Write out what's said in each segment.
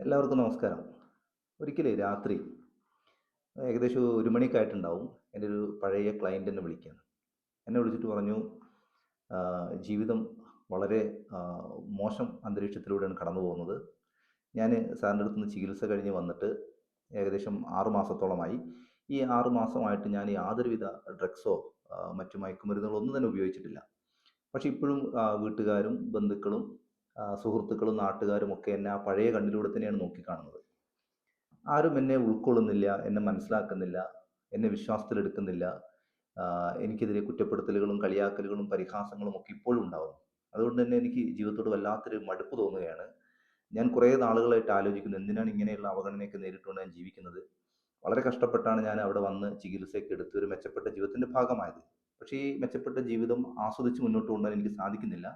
എല്ലാവർക്കും നമസ്കാരം. ഒരിക്കലേ രാത്രി ഏകദേശം ഒരു മണിക്കായിട്ടുണ്ടാവും. എന്റെ ഒരു പഴയ ക്ലയന്റ് എന്നെ വിളിക്കുകയാണ് എന്നെ വിളിച്ചിട്ട് പറഞ്ഞു ജീവിതം വളരെ മോശം അന്തരീക്ഷത്തിലൂടെയാണ് കടന്നു പോകുന്നത്. ഞാൻ സാറിന്റെ അടുത്ത് നിന്ന് ചികിത്സ കഴിഞ്ഞ് വന്നിട്ട് ഏകദേശം ആറു മാസത്തോളമായി. ഈ ആറു മാസമായിട്ട് ഞാൻ യാതൊരുവിധ ഡ്രഗ്സോ മറ്റു മയക്കുമരുന്നുകളോ ഒന്നും തന്നെ ഉപയോഗിച്ചിട്ടില്ല. പക്ഷെ ഇപ്പോഴും വീട്ടുകാരും ബന്ധുക്കളും സുഹൃത്തുക്കളും നാട്ടുകാരും ഒക്കെ എന്നെ ആ പഴയ കണ്ണിലൂടെ തന്നെയാണ് നോക്കിക്കാണുന്നത്. ആരും എന്നെ ഉൾക്കൊള്ളുന്നില്ല എന്നെ മനസ്സിലാക്കുന്നില്ല എന്നെ വിശ്വാസത്തിലെടുക്കുന്നില്ല. എനിക്കെതിരെ കുറ്റപ്പെടുത്തലുകളും കളിയാക്കലുകളും പരിഹാസങ്ങളും ഒക്കെ ഇപ്പോഴും ഉണ്ടാവും അതുകൊണ്ട് തന്നെ എനിക്ക് ജീവിതത്തോട് വല്ലാത്തൊരു മടുപ്പ് തോന്നുകയാണ്. ഞാൻ കുറേ നാളുകളായിട്ട് ആലോചിക്കുന്നു എന്തിനാണ് ഇങ്ങനെയുള്ള അവഗണനയൊക്കെ നേരിട്ടുകൊണ്ട് ഞാൻ ജീവിക്കുന്നത്? വളരെ കഷ്ടപ്പെട്ടാണ് ഞാൻ അവിടെ വന്ന് ചികിത്സയൊക്കെ എടുത്ത് ഒരു മെച്ചപ്പെട്ട ജീവിതത്തിന്റെ ഭാഗമായത്. പക്ഷേ ഈ മെച്ചപ്പെട്ട ജീവിതം ആസ്വദിച്ച് മുന്നോട്ട് കൊണ്ടുപോകാൻ എനിക്ക് സാധിക്കുന്നില്ല.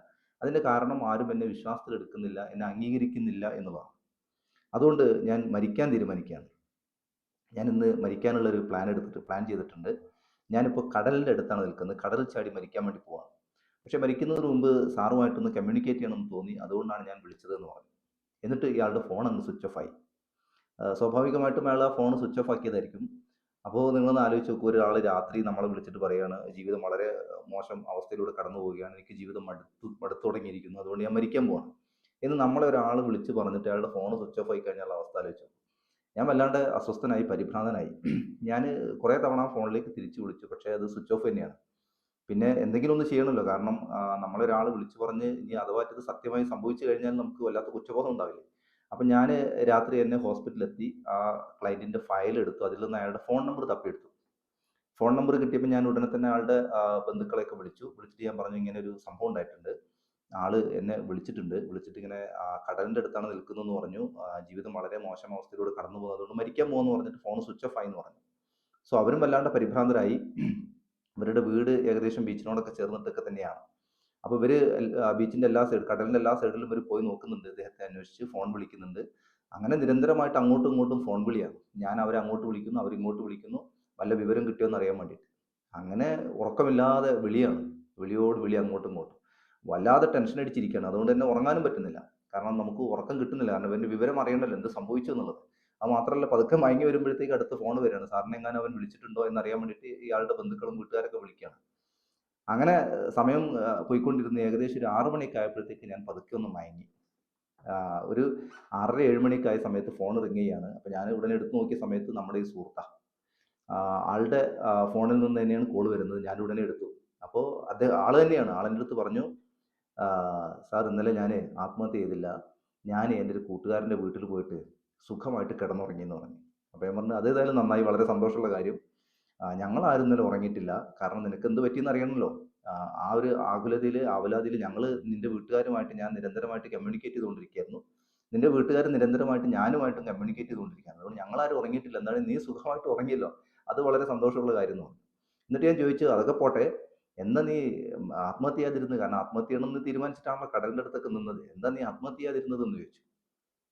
അതിന്റെ കാരണം ആരും എന്നെ വിശ്വാസത്തിൽ എടുക്കുന്നില്ല എന്നെ അംഗീകരിക്കുന്നില്ല എന്നുള്ളതാണ്. അതുകൊണ്ട് ഞാൻ മരിക്കാൻ തീരുമാനിക്കുകയാണ്. ഞാൻ ഇന്ന് മരിക്കാനുള്ള ഒരു പ്ലാൻ എടുത്തിട്ട് പ്ലാൻ ചെയ്തിട്ടുണ്ട്. ഞാനിപ്പോൾ കടലിന്റെ അടുത്താണ് നിൽക്കുന്നത്. കടലിൽ ചാടി മരിക്കാൻ വേണ്ടി പോവാണ്. പക്ഷെ മരിക്കുന്നതിന് മുമ്പ് സാറുമായിട്ടൊന്ന് കമ്മ്യൂണിക്കേറ്റ് ചെയ്യണമെന്ന് തോന്നി. അതുകൊണ്ടാണ് ഞാൻ വിളിച്ചത് എന്ന് പറഞ്ഞു. എന്നിട്ട് ഇയാളുടെ ഫോൺ അങ്ങ് സ്വിച്ച് ഓഫ് ആയി. സ്വാഭാവികമായിട്ടും അയാൾ ആ ഫോൺ സ്വിച്ച് ഓഫ് ആക്കിയതായിരിക്കും. അപ്പോൾ നിങ്ങളൊന്ന് ആലോചിച്ച് നോക്കൂ. ഒരാൾ രാത്രി നമ്മളെ വിളിച്ചിട്ട് പറയാണ് ജീവിതം വളരെ മോശം അവസ്ഥയിലൂടെ കടന്നു പോവുകയാണ്. എനിക്ക് ജീവിതം മടുത്തു മടുത്തു തുടങ്ങിയിരിക്കുന്നു. അതുകൊണ്ട് ഞാൻ മരിക്കാൻ പോവാണ്. എന്ന് നമ്മളെ ഒരാൾ വിളിച്ച് പറഞ്ഞിട്ട് അയാളുടെ ഫോൺ സ്വിച്ച് ഓഫ് ആയി കഴിഞ്ഞാൽ അവസ്ഥ ആലോചിച്ചു ഞാൻ വല്ലാണ്ട് അസ്വസ്ഥനായി പരിഭ്രാന്തനായി. ഞാൻ കുറേ തവണ ഫോണിലേക്ക് തിരിച്ചു വിളിച്ചു. പക്ഷേ അത് സ്വിച്ച് ഓഫ് തന്നെയാണ്. പിന്നെ എന്തെങ്കിലും ഒന്ന് ചെയ്യണമല്ലോ. കാരണം നമ്മളൊരാൾ വിളിച്ചു പറഞ്ഞ് ഇനി അഥവാ ഇത് സത്യമായി സംഭവിച്ചു കഴിഞ്ഞാൽ നമുക്ക് വല്ലാത്ത കുറ്റബോധം ഉണ്ടാവില്ലേ? അപ്പം ഞാൻ രാത്രി തന്നെ ഹോസ്പിറ്റലിലെത്തി. ആ ക്ലയന്റിന്റെ ഫയൽ എടുത്തു. അതിൽ നിന്ന് അയാളുടെ ഫോൺ നമ്പർ തപ്പിയെടുത്തു. ഫോൺ നമ്പർ കിട്ടിയപ്പോൾ ഞാൻ ഉടനെ തന്നെ ആളുടെ ബന്ധുക്കളെ ബന്ധുക്കളെയൊക്കെ വിളിച്ചു. വിളിച്ചിട്ട് ഞാൻ പറഞ്ഞു ഇങ്ങനെ ഒരു സംഭവം ഉണ്ടായിട്ടുണ്ട്. ആൾ എന്നെ വിളിച്ചിട്ടുണ്ട്. വിളിച്ചിട്ട് ഇങ്ങനെ കടലിന്റെ അടുത്താണ് നിൽക്കുന്നതെന്ന് പറഞ്ഞു. ജീവിതം വളരെ മോശം അവസ്ഥയിലൂടെ കടന്നു പോകുന്നത് അതുകൊണ്ട് മരിക്കാൻ പോകുമെന്ന് പറഞ്ഞിട്ട് ഫോൺ സ്വിച്ച് ഓഫ് ആയി എന്ന് പറഞ്ഞു. സോ അവരും വല്ലാണ്ട് പരിഭ്രാന്തരായി. അവരുടെ വീട് ഏകദേശം ബീച്ചിനോടൊക്കെ ചേർന്നിട്ടൊക്കെ തന്നെയാണ്. അപ്പോൾ ഇവർ ബീച്ചിന്റെ എല്ലാ സൈഡ് കടലിന്റെ എല്ലാ സൈഡിലും ഇവർ പോയി നോക്കുന്നുണ്ട്. ഇദ്ദേഹത്തെ അന്വേഷിച്ച് ഫോൺ വിളിക്കുന്നുണ്ട്. അങ്ങനെ നിരന്തരമായിട്ട് അങ്ങോട്ടും ഇങ്ങോട്ടും ഫോൺ വിളിയാണ്. ഞാൻ അവരെ അങ്ങോട്ട് വിളിക്കുന്നു അവർ ഇങ്ങോട്ട് വിളിക്കുന്നു. വല്ല വിവരം കിട്ടിയോ എന്ന് അറിയാൻ വേണ്ടിയിട്ട്. അങ്ങനെ ഉറക്കമില്ലാതെ വിളിയാണ്. വിളിയോട് വിളി അങ്ങോട്ടും ഇങ്ങോട്ടും. വല്ലാതെ ടെൻഷൻ അടിച്ചിരിക്കുകയാണ്. അതുകൊണ്ട് തന്നെ ഉറങ്ങാനും പറ്റുന്നില്ല. കാരണം നമുക്ക് ഉറക്കം കിട്ടുന്നില്ല. കാരണം ഇവന്റെ വിവരം അറിയണമല്ലോ എന്ത് സംഭവിച്ചു എന്നുള്ളത്. അത് മാത്രമല്ല പതുക്കെ മയങ്ങി വരുമ്പോഴത്തേക്ക് അടുത്ത ഫോൺ വരികയാണ്. സാറിനെ എങ്ങാനും അവൻ വിളിച്ചിട്ടുണ്ടോ എന്നറിയാൻ വേണ്ടിയിട്ട് ഇയാളുടെ ബന്ധുക്കളും വീട്ടുകാരൊക്കെ വിളിക്കുകയാണ്. അങ്ങനെ സമയം പോയിക്കൊണ്ടിരുന്ന ഏകദേശം ഒരു ആറു മണിയൊക്കെ ആയപ്പോഴത്തേക്ക് ഞാൻ പതുക്കെ ഒന്ന് മയങ്ങി. ഒരു ആറര ഏഴ് മണിയൊക്കെ ആയ സമയത്ത് ഫോൺ റിങ് ചെയ്യാണ് അപ്പോൾ ഞാൻ ഉടനെ എടുത്തു നോക്കിയ സമയത്ത് നമ്മുടെ ഈ സുഹൃത്താ. ആളുടെ ഫോണിൽ നിന്ന് തന്നെയാണ് കോൾ വരുന്നത്. ഞാൻ ഉടനെ എടുത്തു. അപ്പോൾ അദ്ദേഹം ആൾ തന്നെയാണ്. ആളെന്റെ അടുത്ത് പറഞ്ഞു "ആ, സാർ ഇന്നലെ ഞാൻ ആത്മഹത്യ ചെയ്തില്ല. ഞാൻ എന്റെ ഒരു കൂട്ടുകാരന്റെ വീട്ടിൽ പോയിട്ട് സുഖമായിട്ട് കിടന്നുറങ്ങി എന്ന് പറഞ്ഞു. അപ്പോൾ ഞാൻ പറഞ്ഞു അതേതായാലും നന്നായി. വളരെ സന്തോഷമുള്ള കാര്യം. ആ, ആരും ഇന്നലെ ഉറങ്ങിയിട്ടില്ല. കാരണം നിനക്ക് എന്ത് പറ്റിയെന്ന് അറിയണമല്ലോ. ആ, ഒരു ആകുലതയിൽ ആവലാതിയിൽ ഞങ്ങൾ നിന്റെ വീട്ടുകാരുമായിട്ട് ഞാൻ നിരന്തരമായിട്ട് കമ്മ്യൂണിക്കേറ്റ് ചെയ്തുകൊണ്ടിരിക്കുകയായിരുന്നു. നിന്റെ വീട്ടുകാർ നിരന്തരമായിട്ട് ഞാനുമായിട്ടും കമ്മ്യൂണിക്കേറ്റ് ചെയ്തുകൊണ്ടിരിക്കുകയാണ്. അതുകൊണ്ട് ഞങ്ങളാരും ഉറങ്ങിയിട്ടില്ല. എന്നാലും നീ സുഖമായിട്ട് ഉറങ്ങിയല്ലോ. അത് വളരെ സന്തോഷമുള്ള കാര്യം എന്ന് പറഞ്ഞു എന്നിട്ട് ഞാൻ ചോദിച്ചു അതൊക്കെ പോട്ടെ. എന്താ നീ ആത്മഹത്യ ചെയ്യാതിരുന്നത് കാരണം ആത്മഹത്യ ചെയ്യണമെന്ന് തീരുമാനിച്ചിട്ടാണല്ലോ കടലിന്റെ അടുത്തൊക്കെ നിന്നത്. എന്താ നീ ആത്മഹത്യ ചെയ്യാതിരുന്നത് എന്ന് ചോദിച്ചു.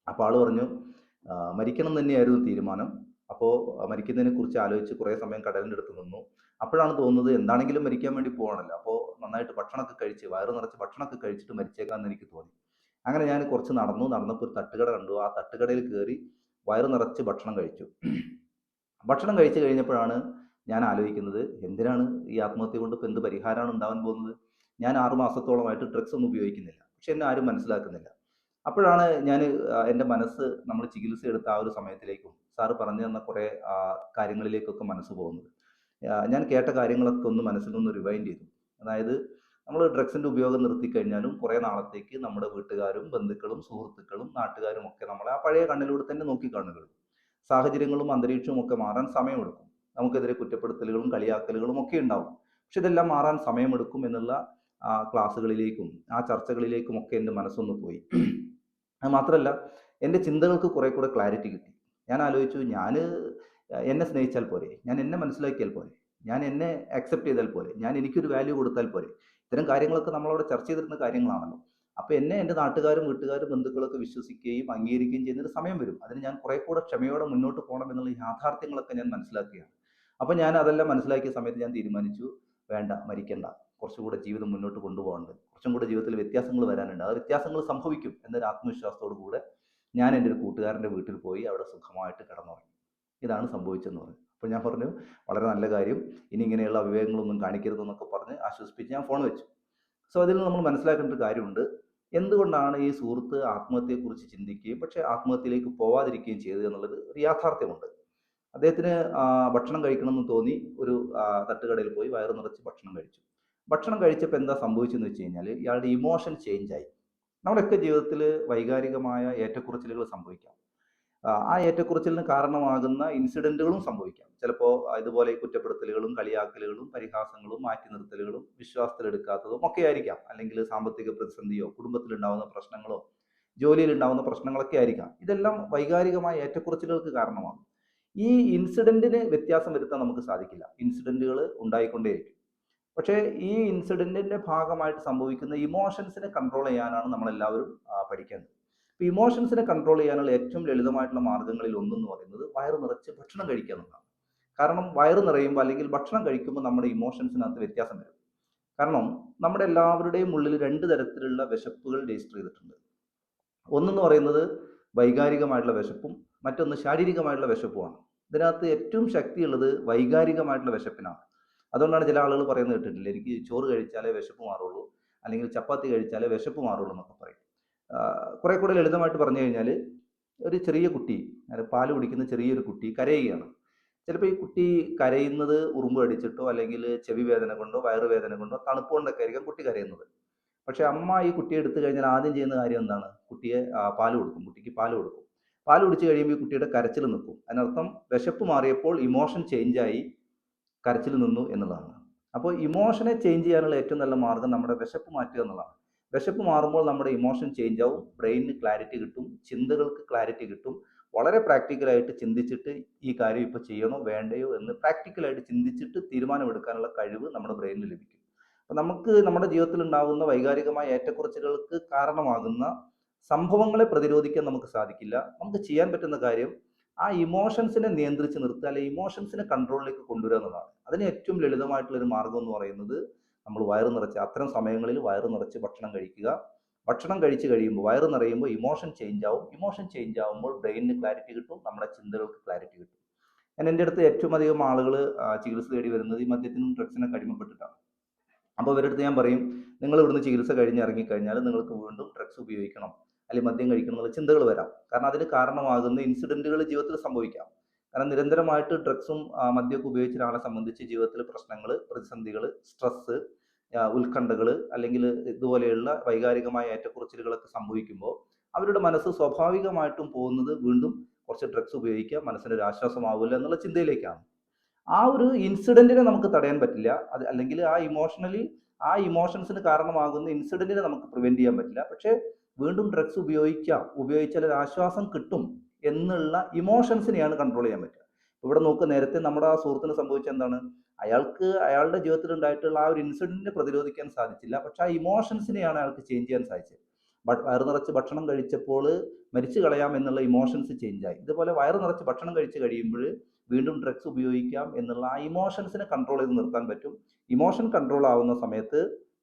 അപ്പോൾ ആൾ പറഞ്ഞു മരിക്കണം തന്നെയായിരുന്നു തീരുമാനം. അപ്പോൾ മരിക്കുന്നതിനെ കുറിച്ച് ആലോചിച്ച് കുറേ സമയം കടലിന്റെ അടുത്ത് നിന്നു. അപ്പോഴാണ് തോന്നുന്നത് എന്താണെങ്കിലും മരിക്കാൻ വേണ്ടി പോകണമല്ലോ അപ്പോൾ നന്നായിട്ട് ഭക്ഷണമൊക്കെ കഴിച്ച് വയറ് നിറച്ച് ഭക്ഷണമൊക്കെ കഴിച്ചിട്ട് മരിച്ചേക്കാന്ന് എനിക്ക് തോന്നി. അങ്ങനെ ഞാൻ കുറച്ച് നടന്നു. നടന്നപ്പോൾ ഒരു തട്ടുകട കണ്ടു. ആ തട്ടുകടയിൽ കയറി വയറ് നിറച്ച് ഭക്ഷണം കഴിച്ചു. ഭക്ഷണം കഴിച്ചു കഴിഞ്ഞപ്പോഴാണ് ഞാൻ ആലോചിക്കുന്നത് എന്തിനാണ് ഈ ആത്മഹത്യ കൊണ്ട് ഇപ്പോൾ എന്ത് പരിഹാരമാണ് ഉണ്ടാവാൻ പോകുന്നത്? ഞാൻ ആറു മാസത്തോളമായിട്ട് ഡ്രഗ്സ് ഒന്നും ഉപയോഗിക്കുന്നില്ല. പക്ഷെ എന്നെ ആരും മനസ്സിലാക്കുന്നില്ല. അപ്പോഴാണ് ഞാൻ എന്റെ മനസ്സ് നമ്മൾ ചികിത്സ എടുത്ത ആ ഒരു സമയത്തിലേക്കും സാറ് പറഞ്ഞു തന്ന കുറേ കാര്യങ്ങളിലേക്കൊക്കെ മനസ്സ് പോകുന്നത്. ഞാൻ കേട്ട കാര്യങ്ങളൊക്കെ ഒന്ന് മനസ്സിൽ നിന്ന് റിവൈൻഡ് ചെയ്തു. അതായത് നമ്മൾ ഡ്രഗ്സിന്റെ ഉപയോഗം നിർത്തി നിർത്തിക്കഴിഞ്ഞാലും കുറേ നാളത്തേക്ക് നമ്മുടെ വീട്ടുകാരും ബന്ധുക്കളും സുഹൃത്തുക്കളും നാട്ടുകാരും ഒക്കെ നമ്മളെ ആ പഴയ കണ്ണിലൂടെ തന്നെ നോക്കി നോക്കിക്കാണുകയുള്ളൂ. സാഹചര്യങ്ങളും അന്തരീക്ഷവും ഒക്കെ മാറാൻ സമയമെടുക്കും. നമുക്കെതിരെ കുറ്റപ്പെടുത്തലുകളും കളിയാക്കലുകളും ഒക്കെ ഉണ്ടാവും. പക്ഷെ ഇതെല്ലാം മാറാൻ സമയമെടുക്കും എന്നുള്ള ആ ക്ലാസ്സുകളിലേക്കും ആ ചർച്ചകളിലേക്കും ഒക്കെ എന്റെ മനസ്സൊന്ന് പോയി. അത് മാത്രമല്ല എന്റെ ചിന്തകൾക്ക് കുറെ കൂടെ ക്ലാരിറ്റി കിട്ടി. ഞാൻ ആലോചിച്ചു ഞാൻ എന്നെ സ്നേഹിച്ചാൽ പോരെ ഞാൻ എന്നെ മനസ്സിലാക്കിയാൽ പോരെ ഞാൻ എന്നെ അക്സെപ്റ്റ് ചെയ്താൽ പോരെ ഞാൻ എനിക്കൊരു വാല്യൂ കൊടുത്താൽ പോരെ. ഇത്തരം കാര്യങ്ങളൊക്കെ നമ്മളവിടെ ചർച്ച ചെയ്തിരുന്ന കാര്യങ്ങളാണല്ലോ. അപ്പൊ എന്നെ എന്റെ നാട്ടുകാരും വീട്ടുകാരും ബന്ധുക്കളൊക്കെ വിശ്വസിക്കുകയും അംഗീകരിക്കുകയും ചെയ്യുന്നൊരു സമയം വരും. അതിന് ഞാൻ കുറെ കൂടെ ക്ഷമയോടെ മുന്നോട്ട് പോകണം എന്നുള്ള യാഥാർത്ഥ്യങ്ങളൊക്കെ ഞാൻ മനസ്സിലാക്കുകയാണ്. അപ്പൊ ഞാൻ അതെല്ലാം മനസ്സിലാക്കിയ സമയത്ത് ഞാൻ തീരുമാനിച്ചു വേണ്ട മരിക്കണ്ട. കുറച്ചുകൂടെ ജീവിതം മുന്നോട്ട് കൊണ്ടുപോകാനുണ്ട് കുറച്ചും കൂടെ ജീവിതത്തിൽ വ്യത്യാസങ്ങൾ വരാനുണ്ട്. ആ വ്യത്യാസങ്ങൾ സംഭവിക്കും എന്നൊരു ആത്മവിശ്വാസത്തോടു കൂടെ ഞാൻ എന്റെ ഒരു കൂട്ടുകാരന്റെ വീട്ടിൽ പോയി അവിടെ സുഖമായിട്ട് കിടന്നുറങ്ങി. ഇതാണ് സംഭവിച്ചതെന്ന് പറഞ്ഞു. അപ്പോൾ ഞാൻ പറഞ്ഞു വളരെ നല്ല കാര്യം. ഇനി ഇങ്ങനെയുള്ള അവിവേകങ്ങളൊന്നും കാണിക്കരുതെന്നൊക്കെ പറഞ്ഞ് ആശ്വസിപ്പിച്ച് ഞാൻ ഫോൺ വെച്ചു. സോ അതിൽ നമ്മൾ മനസ്സിലാക്കേണ്ട ഒരു കാര്യമുണ്ട്. എന്തുകൊണ്ടാണ് ഈ സുഹൃത്ത് ആത്മഹത്യയെക്കുറിച്ച് ചിന്തിക്കുകയും പക്ഷേ ആത്മഹത്യയിലേക്ക് പോവാതിരിക്കുകയും ചെയ്തത് എന്നുള്ളത് ഒരു യാഥാർത്ഥ്യമുണ്ട്. അദ്ദേഹത്തിന് ഭക്ഷണം കഴിക്കണമെന്ന് തോന്നി. ഒരു തട്ടുകടയിൽ പോയി വയറ് നിറച്ച് ഭക്ഷണം കഴിച്ചു. ഭക്ഷണം കഴിച്ചപ്പോൾ എന്താ സംഭവിച്ചെന്ന് വെച്ച് കഴിഞ്ഞാൽ ഇയാളുടെ ഇമോഷൻ ചേഞ്ച് ആയി. നമ്മുടെയൊക്കെ ജീവിതത്തിൽ വൈകാരികമായ ഏറ്റക്കുറച്ചിലുകൾ സംഭവിക്കാം. ആ, ഏറ്റക്കുറച്ചിലിന് കാരണമാകുന്ന ഇൻസിഡന്റുകളും സംഭവിക്കാം. ചിലപ്പോൾ ഇതുപോലെ കുറ്റപ്പെടുത്തലുകളും കളിയാക്കലുകളും പരിഹാസങ്ങളും മാറ്റി നിർത്തലുകളും വിശ്വാസത്തിലെടുക്കാത്തതും ഒക്കെ ആയിരിക്കാം. അല്ലെങ്കിൽ സാമ്പത്തിക പ്രതിസന്ധിയോ കുടുംബത്തിലുണ്ടാവുന്ന പ്രശ്നങ്ങളോ ജോലിയിൽ ഉണ്ടാവുന്ന പ്രശ്നങ്ങളൊക്കെ ആയിരിക്കാം. ഇതെല്ലാം വൈകാരികമായ ഏറ്റക്കുറച്ചിലുകൾക്ക് കാരണമാകും. ഈ ഇൻസിഡന്റിന് വ്യത്യാസം വരുത്താൻ നമുക്ക് സാധിക്കില്ല. ഇൻസിഡന്റുകൾ ഉണ്ടായിക്കൊണ്ടേയിരിക്കും. പക്ഷേ ഈ ഇൻസിഡന്റിന്റെ ഭാഗമായിട്ട് സംഭവിക്കുന്ന ഇമോഷൻസിനെ കൺട്രോൾ ചെയ്യാനാണ് നമ്മളെല്ലാവരും എല്ലാവരും പഠിക്കേണ്ടത്. ഇമോഷൻസിനെ കൺട്രോൾ ചെയ്യാനുള്ള ഏറ്റവും ലളിതമായിട്ടുള്ള മാർഗങ്ങളിൽ ഒന്നെന്ന് പറയുന്നത് വയറ് നിറച്ച് ഭക്ഷണം കഴിക്കുക എന്നുള്ളതാണ്. കാരണം വയറ് നിറയുമ്പോൾ അല്ലെങ്കിൽ ഭക്ഷണം കഴിക്കുമ്പോൾ നമ്മുടെ ഇമോഷൻസിനകത്ത് വ്യത്യാസം വരും. കാരണം നമ്മുടെ എല്ലാവരുടെയും ഉള്ളിൽ രണ്ട് തരത്തിലുള്ള വിശപ്പുകൾ രജിസ്റ്റർ ചെയ്തിട്ടുണ്ട്. ഒന്നെന്ന് പറയുന്നത് വൈകാരികമായിട്ടുള്ള വിശപ്പും മറ്റൊന്ന് ശാരീരികമായിട്ടുള്ള വിശപ്പുമാണ്. ഇതിനകത്ത് ഏറ്റവും ശക്തിയുള്ളത് വൈകാരികമായിട്ടുള്ള വിശപ്പിനാണ്. അതുകൊണ്ടാണ് ചില ആളുകൾ പറയുന്നത് കേട്ടിട്ടില്ല? എനിക്ക് ചോറ് കഴിച്ചാലേ വിശപ്പ് മാറുള്ളൂ അല്ലെങ്കിൽ ചപ്പാത്തി കഴിച്ചാലേ വിശപ്പ് മാറുള്ളൂ എന്നൊക്കെ പറയും. കുറെ കൂടെ ലളിതമായിട്ട് പറഞ്ഞു കഴിഞ്ഞാൽ ഒരു ചെറിയ കുട്ടി പാൽ കുടിക്കുന്ന ചെറിയൊരു കുട്ടി കരയുകയാണ്. ചിലപ്പോൾ ഈ കുട്ടി കരയുന്നത് ഉറുമ്പ് അടിച്ചിട്ടോ അല്ലെങ്കിൽ ചെവി വേദന കൊണ്ടോ വയറുവേദന കൊണ്ടോ തണുപ്പ് കൊണ്ടൊക്കെ ആയിരിക്കും കുട്ടി കരയുന്നത്. പക്ഷെ അമ്മ ഈ കുട്ടിയെ എടുത്തു കഴിഞ്ഞാൽ ആദ്യം ചെയ്യുന്ന കാര്യം എന്താണ്? കുട്ടിയെ പാൽ കൊടുക്കും കുട്ടിക്ക് പാൽ കൊടുക്കും. പാൽ കുടിച്ചു കഴിയുമ്പോൾ ഈ കുട്ടിയുടെ കരച്ചിൽ നിൽക്കും. അതിനർത്ഥം വിശപ്പ് മാറിയപ്പോൾ ഇമോഷൻ ചേഞ്ചായി കരച്ചിൽ നിന്നു എന്നുള്ളതാണ്. അപ്പോൾ ഇമോഷനെ ചേഞ്ച് ചെയ്യാനുള്ള ഏറ്റവും നല്ല മാർഗം നമ്മുടെ വിശപ്പ് മാറ്റുക എന്നുള്ളതാണ്. വിശപ്പ് മാറുമ്പോൾ നമ്മുടെ ഇമോഷൻ ചേഞ്ച് ആവും. ബ്രെയിനിന് ക്ലാരിറ്റി കിട്ടും. ചിന്തകൾക്ക് ക്ലാരിറ്റി കിട്ടും. വളരെ പ്രാക്ടിക്കലായിട്ട് ചിന്തിച്ചിട്ട് ഈ കാര്യം ഇപ്പോൾ ചെയ്യണോ വേണ്ടയോ എന്ന് പ്രാക്ടിക്കലായിട്ട് ചിന്തിച്ചിട്ട് തീരുമാനമെടുക്കാനുള്ള കഴിവ് നമ്മുടെ ബ്രെയിനിൽ ലഭിക്കും. അപ്പം നമുക്ക് നമ്മുടെ ജീവിതത്തിൽ ഉണ്ടാകുന്ന വൈകാരികമായ ഏറ്റക്കുറച്ചിലുകൾക്ക് കാരണമാകുന്ന സംഭവങ്ങളെ പ്രതിരോധിക്കാൻ നമുക്ക് സാധിക്കില്ല. നമുക്ക് ചെയ്യാൻ പറ്റുന്ന കാര്യം ആ ഇമോഷൻസിനെ നിയന്ത്രിച്ച് നിർത്തുക അല്ലെങ്കിൽ ഇമോഷൻസിനെ കൺട്രോളിലേക്ക് കൊണ്ടുവരിക എന്നുള്ളതാണ്. അതിന് ഏറ്റവും ലളിതമായിട്ടുള്ള ഒരു മാർഗം എന്ന് പറയുന്നത് നമ്മൾ വയറ് നിറച്ച് അത്തരം സമയങ്ങളിൽ വയറ് നിറച്ച് ഭക്ഷണം കഴിക്കുക. ഭക്ഷണം കഴിച്ച് കഴിയുമ്പോൾ വയറ് നിറയുമ്പോൾ ഇമോഷൻ ചേഞ്ച് ആവും. ഇമോഷൻ ചേഞ്ച് ആവുമ്പോൾ ബ്രെയിനിന് ക്ലാരിറ്റി കിട്ടും നമ്മുടെ ചിന്തകൾക്ക് ക്ലാരിറ്റി കിട്ടും. ഞാൻ എന്റെ അടുത്ത് ഏറ്റവും അധികം ആളുകൾ ചികിത്സ തേടി വരുന്നത് ഈ മദ്യത്തിനും ഡ്രഗ്സിനൊക്കെ അടിമപ്പെട്ടിട്ടാണ്. അപ്പോൾ ഇവരുടെ അടുത്ത് ഞാൻ പറയും നിങ്ങൾ ഇവിടുന്ന് ചികിത്സ കഴിഞ്ഞ് ഇറങ്ങിക്കഴിഞ്ഞാൽ നിങ്ങൾക്ക് വീണ്ടും ഡ്രഗ്സ് ഉപയോഗിക്കണം. അല്ലെങ്കിൽ മദ്യം കഴിക്കണം എന്നുള്ള ചിന്തകൾ വരാം. കാരണം അതിന് കാരണമാകുന്ന ഇൻസിഡന്റുകൾ ജീവിതത്തിൽ സംഭവിക്കാം. കാരണം നിരന്തരമായിട്ട് ഡ്രഗ്സും മദ്യമൊക്കെ ഉപയോഗിച്ച ഒരാളെ സംബന്ധിച്ച് ജീവിതത്തിൽ പ്രശ്നങ്ങൾ പ്രതിസന്ധികൾ സ്ട്രെസ് ഉത്കണ്ഠകൾ അല്ലെങ്കിൽ ഇതുപോലെയുള്ള വൈകാരികമായ ഏറ്റക്കുറച്ചിലുകളൊക്കെ സംഭവിക്കുമ്പോൾ അവരുടെ മനസ്സ് സ്വാഭാവികമായിട്ടും പോകുന്നത് വീണ്ടും കുറച്ച് ഡ്രഗ്സ് ഉപയോഗിക്കുക മനസ്സിനൊരു ആശ്വാസമാവില്ല എന്നുള്ള ചിന്തയിലേക്കാണ്. ആ ഒരു ഇൻസിഡന്റിനെ നമുക്ക് തടയാൻ പറ്റില്ല. അത് അല്ലെങ്കിൽ ആ ഇമോഷണലി ആ ഇമോഷൻസിന് കാരണമാകുന്ന ഇൻസിഡന്റിനെ നമുക്ക് പ്രിവെന്റ് ചെയ്യാൻ പറ്റില്ല. പക്ഷേ വീണ്ടും ഡ്രഗ്സ് ഉപയോഗിക്കാം ഉപയോഗിച്ചാൽ ഒരു ആശ്വാസം കിട്ടും എന്നുള്ള ഇമോഷൻസിനെയാണ് കൺട്രോൾ ചെയ്യാൻ പറ്റുക. ഇവിടെ നോക്ക് നേരത്തെ നമ്മുടെ ആ സുഹൃത്തിന് സംഭവിച്ച എന്താണ്? അയാൾക്ക് അയാളുടെ ജീവിതത്തിൽ ഉണ്ടായിട്ടുള്ള ആ ഒരു ഇൻസിഡന്റിനെ പ്രതിരോധിക്കാൻ സാധിച്ചില്ല. പക്ഷെ ആ ഇമോഷൻസിനെയാണ് അയാൾക്ക് ചേഞ്ച് ചെയ്യാൻ സാധിച്ചത്. വയറ് നിറച്ച് ഭക്ഷണം കഴിച്ചപ്പോൾ മരിച്ചു കളയാം എന്നുള്ള ഇമോഷൻസ് ചേഞ്ച് ആയി. ഇതുപോലെ വയറ് നിറച്ച് ഭക്ഷണം കഴിച്ച് കഴിയുമ്പോൾ വീണ്ടും ഡ്രഗ്സ് ഉപയോഗിക്കാം എന്നുള്ള ആ ഇമോഷൻസിനെ കൺട്രോൾ ചെയ്ത് നിർത്താൻ പറ്റും. ഇമോഷൻ കൺട്രോൾ ആവുന്ന സമയത്ത്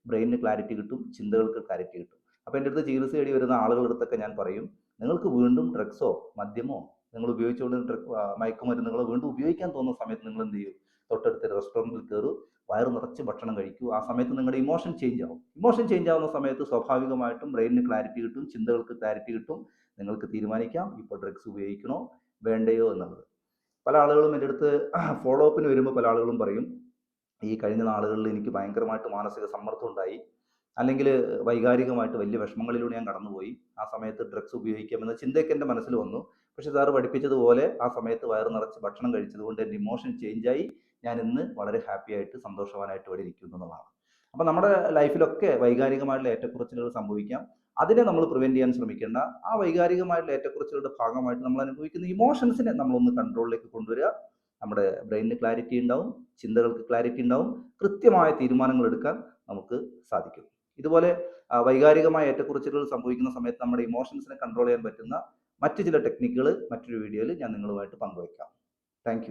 ബ്രെയിനിന് ക്ലാരിറ്റി കിട്ടും ചിന്തകൾക്ക് ക്ലാരിറ്റി കിട്ടും. അപ്പോൾ എന്റെ അടുത്ത് ചികിത്സ തേടി വരുന്ന ആളുകളുടെ അടുത്തൊക്കെ ഞാൻ പറയും നിങ്ങൾക്ക് വീണ്ടും ഡ്രഗ്സോ മദ്യമോ നിങ്ങൾ ഉപയോഗിച്ചുകൊണ്ട് മയക്കുമരുന്നുകളോ വീണ്ടും ഉപയോഗിക്കാൻ തോന്നുന്ന സമയത്ത് നിങ്ങൾ എന്ത് ചെയ്യും? തൊട്ടടുത്ത റെസ്റ്റോറന്റിൽ കയറും വയറ് നിറച്ച് ഭക്ഷണം കഴിക്കൂ. ആ സമയത്ത് നിങ്ങളുടെ ഇമോഷൻ ചേഞ്ച് ആവും. ഇമോഷൻ ചേഞ്ച് ആവുന്ന സമയത്ത് സ്വാഭാവികമായിട്ടും ബ്രെയിനിന് ക്ലാരിറ്റി കിട്ടും ചിന്തകൾക്ക് ക്ലാരിറ്റി കിട്ടും. നിങ്ങൾക്ക് തീരുമാനിക്കാം ഇപ്പോൾ ഡ്രഗ്സ് ഉപയോഗിക്കണോ വേണ്ടയോ എന്നുള്ളത്. പല ആളുകളും എന്റെ അടുത്ത് ഫോളോ അപ്പിന് വരുമ്പോൾ പല ആളുകളും പറയും ഈ കഴിഞ്ഞ നാളുകളിൽ എനിക്ക് ഭയങ്കരമായിട്ട് മാനസിക സമ്മർദ്ദം ഉണ്ടായി. അല്ലെങ്കിൽ വൈകാരികമായിട്ട് വലിയ വിഷമങ്ങളിലൂടെ ഞാൻ കടന്നുപോയി. ആ സമയത്ത് ഡ്രഗ്സ് ഉപയോഗിക്കാമെന്ന ചിന്തയൊക്കെ എന്റെ മനസ്സിൽ വന്നു. പക്ഷെ സാറ് പഠിപ്പിച്ചതുപോലെ ആ സമയത്ത് വയറ് നിറച്ച് ഭക്ഷണം കഴിച്ചതുകൊണ്ട് എന്റെ ഇമോഷൻ ചേഞ്ചായി ഞാൻ ഇന്ന് വളരെ ഹാപ്പി ആയിട്ട് സന്തോഷവാനായിട്ട് ഇവിടെ ഇരിക്കുന്നു എന്നുള്ളതാണ്. അപ്പം നമ്മുടെ ലൈഫിലൊക്കെ വൈകാരികമായിട്ടുള്ള ഏറ്റക്കുറച്ചിലുകൾ സംഭവിക്കാം. അതിനെ നമ്മൾ പ്രിവെന്റ് ചെയ്യാൻ ശ്രമിക്കേണ്ട. ആ വൈകാരികമായിട്ടുള്ള ഏറ്റക്കുറച്ചിലുടെ ഭാഗമായിട്ട് നമ്മൾ അനുഭവിക്കുന്ന ഇമോഷൻസിനെ നമ്മളൊന്ന് കൺട്രോളിലേക്ക് കൊണ്ടുവരിക. നമ്മുടെ ബ്രെയിനിന് ക്ലാരിറ്റി ഉണ്ടാവും. ചിന്തകൾക്ക് ക്ലാരിറ്റി ഉണ്ടാവും. കൃത്യമായ തീരുമാനങ്ങൾ എടുക്കാൻ നമുക്ക് സാധിക്കും. ഇതുപോലെ വൈകാരികമായ ഏറ്റക്കുറച്ചിലുകൾ സംഭവിക്കുന്ന സമയത്ത് നമ്മുടെ ഇമോഷൻസിനെ കൺട്രോൾ ചെയ്യാൻ പറ്റുന്ന മറ്റു ചില ടെക്നിക്കുകൾ മറ്റൊരു വീഡിയോയിൽ ഞാൻ നിങ്ങളുമായിട്ട് പങ്കുവയ്ക്കാം. താങ്ക്